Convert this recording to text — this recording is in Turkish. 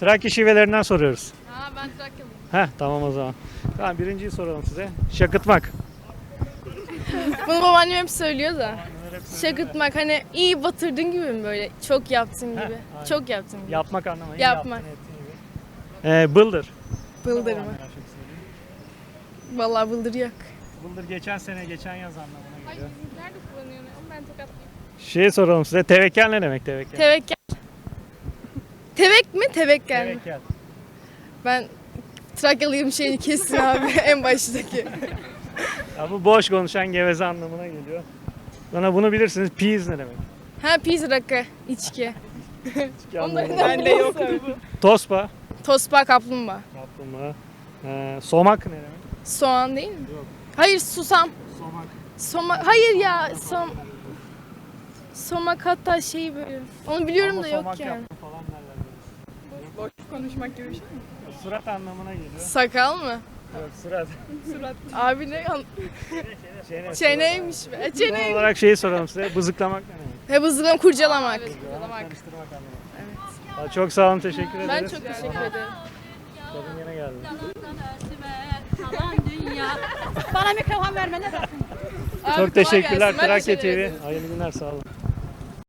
Trakya şivelerinden soruyoruz. Ha ben Trakyalıyım. Heh tamam o zaman. Tamam birinciyi soralım size. Şakıtmak. Bunu babaannem hep söylüyor da. Şakıtmak hani iyi batırdın gibi mi böyle? Çok yaptın gibi. aynen. Çok yaptın gibi. Yapmak anlamı. iyi Yapmak. yaptın, ettin gibi. Ee, bıldır. Bıldır mı? Vallahi bıldır yok. Bıldır geçen sene, geçen yaz anlamına geliyor. Nerede kullanıyor? Ben tokatlıyım. Şey soralım size. Tevekkel ne demek tevekkel? Tevekkel. Tevek mi? Tevekkel mi? Ben Trakyalıyım şeyini kessin abi en baştaki. Ya bu boş konuşan geveze anlamına geliyor. Sonra bunu bilirsiniz. Peas ne demek? Ha pizza rakı, içki. Onların anlamı. bende yok. Tospa. Tospa kaplumbağa. Kaplumbağa. Ee, somak ne demek? Soğan değil mi? Hayır susam. Somak. Soma hayır ya som somak hatta şey böyle. Onu biliyorum Ama da yok yani. falan konuşmak gibi bir şey mi? Surat anlamına geliyor. Sakal mı? Yok surat. Surat. Abi ne an- Çene. çeneymiş be. Son Çene. olarak şeyi soralım size. Bızıklamak ne demek? He bızlıklam kurcalamak. Kurcalamak. Karıştırmak anlamı. Evet. Çok sağ olun. Teşekkür ederiz. Ben çok teşekkür ederim. Kadın yine geldi. Kalan dünya. Bana mikrofon verme ne dersin? Abi, Çok teşekkürler. Ben Trakya teşekkür ederim. TV. Hayırlı günler sağ olun.